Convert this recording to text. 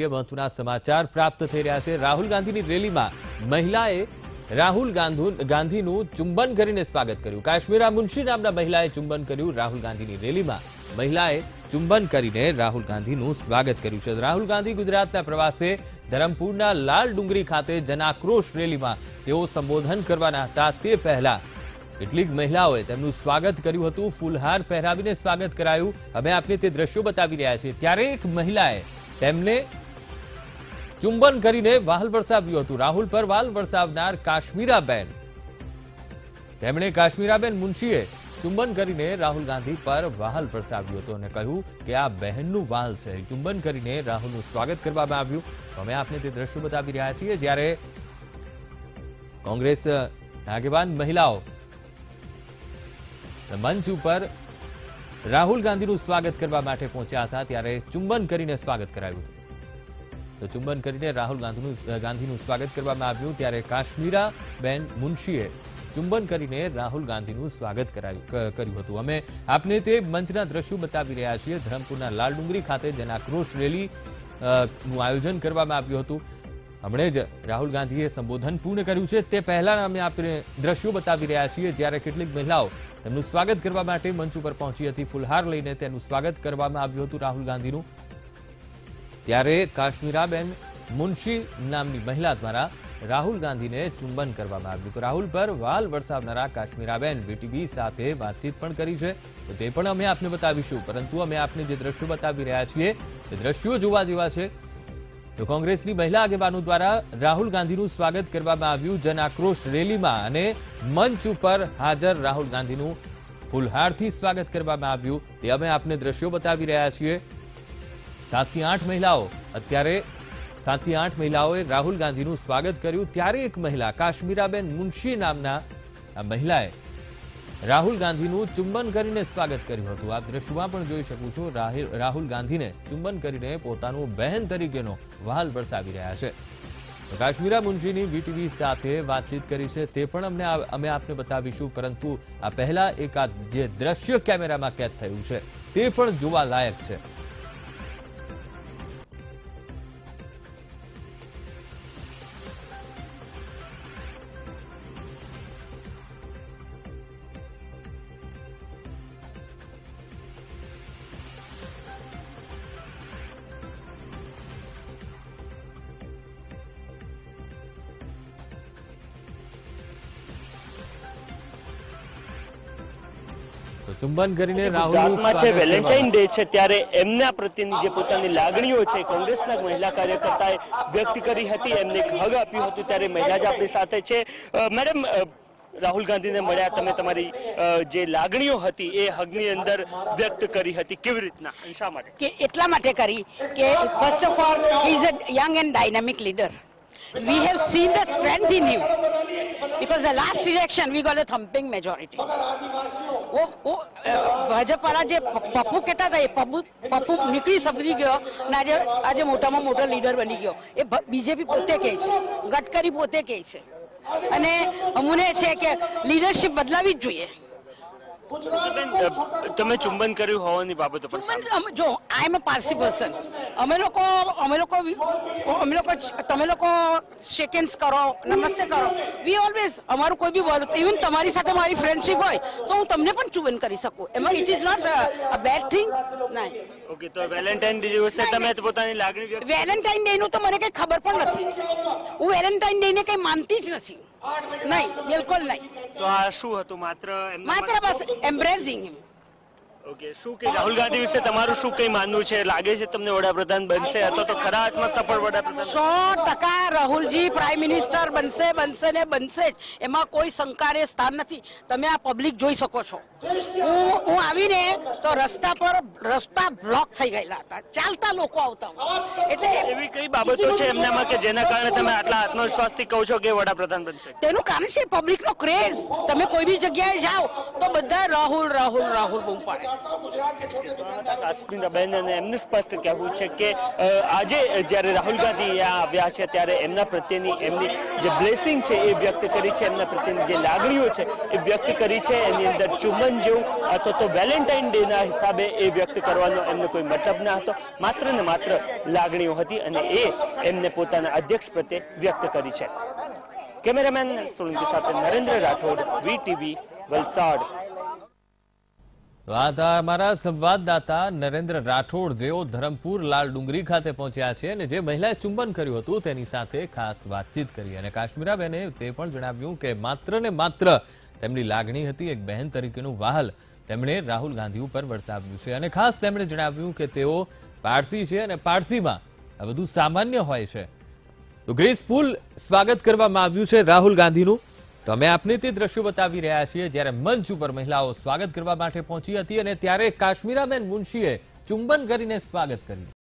મહત્વના સમાચાર પ્રાપ્ત થઈ રહ્યા છે. રાહુલ ગાંધીની રેલીમાં મહિલાએ રાહુલ ગાંધુ- ગાંધીનું ચુંબન કરીને સ્વાગત કર્યું. કાશ્મીરા મુનશી નામના મહિલાએ ચુંબન કર્યું. રાહુલ ગાંધીની રેલીમાં મહિલાએ ચુંબન કરીને રાહુલ ગાંધીનું સ્વાગત કર્યું છે. રાહુલ ગાંધી ગુજરાતના પ્રવાસે ધરમપુરના લાલ ડુંગરી ખાતે જનાક્રોશ રેલીમાં તેઓ સંબોધન કરવાના હતા. તે પહેલા કેટલીક મહિલાઓએ તેમનું સ્વાગત કર્યું હતું. ફૂલહાર પહેરાવીને સ્વાગત કરાયું. અમે આપને તે દ્રશ્યો બતાવી રહ્યા છીએ. ત્યારે એક મહિલાએ તેમને ચુંબન કરીને વાહલ વરસાવ્યું હતું. રાહુલ પર વાલ વરસાવનાર કાશ્મીરાબેન. તેમણે કાશ્મીરાબેન મુનશીએ ચુંબન કરીને રાહુલ ગાંધી પર વાહલ વરસાવ્યું હતું અને કહ્યું કે આ બહેનનું વાહલ છે. ચુંબન કરીને રાહુલનું સ્વાગત કરવામાં આવ્યું. અમે આપને તે દ્રશ્યો બતાવી રહ્યા છીએ જ્યારે કોંગ્રેસ આગેવાન મહિલાઓ મંચ ઉપર રાહુલ ગાંધીનું સ્વાગત કરવા માટે પહોંચ્યા હતા ત્યારે ચુંબન કરીને સ્વાગત કરાયું હતું. તો ચુંબન કરીને રાહુલ ગાંધીનું ગાંધીનું સ્વાગત કરવામાં આવ્યું ત્યારે કાશ્મીરા બેન મુનશીએ ચુંબન કરીને રાહુલ ગાંધીનું સ્વાગત કરાયું હતું. અમે આપને તે મંચના દ્રશ્યો બતાવી રહ્યા છીએ. ધરમપુરના લાલ ડુંગરી ખાતે જનાક્રોશ રેલી નું આયોજન કરવામાં આવ્યું હતું. હમણે જ રાહુલ ગાંધીએ સંબોધન પૂર્ણ કર્યું છે. તે પહેલા અમે આપને દ્રશ્યો બતાવી રહ્યા છીએ. જ્યારે કેટલીક મહિલાઓ તેમનું સ્વાગત કરવા માટે મંચ ઉપર પહોંચી હતી, ફુલહાર લઈને તેનું સ્વાગત કરવામાં આવ્યું હતું રાહુલ ગાંધીનું. ત્યારે કાશ્મીરાબેન મુનશી નામની મહિલા દ્વારા રાહુલ ગાંધીને ચુંબન કરવામાં આવ્યું. તો રાહુલ પર વાલ વરસાવનારા કાશ્મીરાબેન વીટીવી સાથે વાતચીત પણ કરી છે. તો તે પણ અમે આપને બતાવીશું. પરંતુ અમે આપને જે દ્રશ્યો બતાવી રહ્યા છીએ, તે દ્રશ્યો જોવા જેવા છે. તો કોંગ્રેસની મહિલા આગેવાનો દ્વારા રાહુલ ગાંધીનું સ્વાગત કરવામાં આવ્યું જન આક્રોશ રેલીમાં અને મંચ ઉપર હાજર રાહુલ ગાંધીનું ફૂલહારથી સ્વાગત કરવામાં આવ્યું. તે અમે આપને દ્રશ્યો બતાવી રહ્યા છીએ. સાતથી આઠ મહિલાઓ. અત્યારે સાતથી આઠ મહિલાઓએ રાહુલ ગાંધીનું સ્વાગત કર્યું. ત્યારે એક મહિલા, કાશ્મીરાબેન મુનશી નામના આ મહિલાએ રાહુલ ગાંધીનું ચુંબન કરીને સ્વાગત કર્યું હતું. આ દ્રશ્યમાં પણ જોઈ શકું છું રાહિલ- ગાંધીને ચુંબન કરીને પોતાનું બહેન તરીકેનો વહાલ વરસાવી રહ્યા છે. કાશ્મીરા મુનશીની વીટીવી સાથે વાતચીત કરી છે. તે પણ અમને અમે આપને બતાવીશું, પરંતુ આ પહેલા એક આ જે દ્રશ્ય કેમેરામાં કેદ થયું છે, તે પણ જોવા લાયક છે. તો ચુંબન કરીને રાહુલમાં છે વેલેન્ટાઇન ડે છે ત્યારે એમના પ્રત્યેની જે પોતાની લાગણીઓ છે કોંગ્રેસના મહિલા કાર્યકર્તાએ વ્યક્ત કરી હતી એમને એક હગ આપ્યું હતું ત્યારે મહિલા જ આપણી સાથે છે. મેડમ રાહુલ ગાંધીને મળ્યા તમે તમારી જે લાગણીઓ હતી એ હગની અંદર વ્યક્ત કરી હતી કેવી રીતના શા માટે? કે એટલા માટે કરી કે first of all is a young and dynamic leader we have seen the strength in him because the last election, we got a thumping majority. वो वो ભાજપ વાળા જે પપ્પુ કહેતા હતા એ પપ્પુ પપ્પુ નીકળી સમજી ગયો અને આજે આજે મોટામાં મોટો લીડર બની ગયો એ બીજેપી પોતે કહે છે ગડકરી પોતે કહે છે અને અમને છે કે લીડરશિપ બદલાવી જ જોઈએ તમે ચુંબન કર્યું હોવાની બાબતો પણ સામે. ચુંબન અમે- જો આઈ એમ અ પારસી પર્સન અમે લોકો અમે લોકો અમે લોકો તમે લોકો શેકેન્સ કરો નમસ્તે કરો. વી ઓલવેઝ અમારું કોઈ બી બોલો ઇવન તમારી સાથે મારી ફ્રેન્ડશિપ હોય તો હું તમને પણ ચુંબન કરી શકું. એમાં it is not a bad thing ના ઓકે તો વેલેન્ટાઇન ડે દિવસે તમે પોતાની લાગણી વેલેન્ટાઇન ડે નું તો મને કઈ ખબર પણ નથી. હું વેલેન્ટાઇન ડે ને કઈ માનતી જ નથી. નહીં બિલકુલ નહીં. તો આ શું હતું? માત્ર માત્ર બસ એમ્બ્રેઝિંગ હિમ ઓકે શું કે રાહુલ ગાંધી વિશે તમારું શું કઈ માનવું છે? લાગે છે તમને વડાપ્રધાન બનશે? અથવા તો ખરા અર્થમાં સફળ વડાપ્રધાન સો ટકા રાહુલજી પ્રાઇમ મિનિસ્ટર બનશે બનશે ને બનશે જ. એમાં કોઈ શંકાને સ્થાન નથી. તમે આ પબ્લિક જોઈ શકો છો. હું હું આવીને તો રસ્તા પર રસ્તા બ્લોક થઈ ગયેલા હતા. ચાલતા લોકો આવતા એટલે એવી કઈ બાબતો છે એમનામાં કે જેના કારણે તમે આટલા આત્મવિશ્વાસથી કહો છો કે વડાપ્રધાન બનશે? તેનું કારણ છે પબ્લિક નો ક્રેઝ. તમે કોઈ બી જગ્યાએ જાઓ તો બધા રાહુલ રાહુલ રાહુલ બૂમ પાડે. કાશ્મીરાબેન અને એમનું સ્પષ્ટ કહેવું છે કે આજે જ્યારે રાહુલ ગાંધી આવ્યા છે ત્યારે એમના પ્રત્યેની એમની જે બ્લેસિંગ છે એ વ્યક્ત કરી છે એમના પ્રત્યેની જે લાગણીઓ છે એ વ્યક્ત કરી છે એની અંદર ચુંબન જેવું અથવા તો વેલેન્ટાઇન ડે ના હિસાબે એ વ્યક્ત કરવાનો એમને કોઈ મતલબ ના હતો. માત્ર ને માત્ર લાગણીઓ હતી અને એ એમને પોતાના અધ્યક્ષ પ્રત્યે વ્યક્ત કરી છે. કેમેરામેન સોલંકી સાથે નરેન્દ્ર રાઠોડ વીટીવી વલસાડ. તો આ અમારા સંવાદદાતા નરેન્દ્ર રાઠોડ જેઓ ધરમપુર લાલ ડુંગરી ખાતે પહોંચ્યા છે અને જે મહિલાએ ચુંબન કર્યું હતું તેની સાથે ખાસ વાતચીત કરી. અને કાશ્મીરાબેને તે પણ જણાવ્યું કે માત્ર ને માત્ર તેમની લાગણી હતી, એક બહેન તરીકેનું વાહલ તેમણે રાહુલ ગાંધી ઉપર વરસાવ્યું છે. અને ખાસ તેમણે જણાવ્યું કે તેઓ પારસી છે અને પારસીમાં આ બધું સામાન્ય હોય છે. તો ગ્રેસફુલ સ્વાગત કરવામાં આવ્યું છે રાહુલ ગાંધીનું. તો અમે આપને તે દ્રશ્યો બતાવી રહ્યા છીએ જ્યારે મંચ ઉપર મહિલાઓ સ્વાગત કરવા માટે પહોંચી હતી અને ત્યારે કાશ્મીરાબેન મુનશીએ ચુંબન કરીને સ્વાગત કર્યું.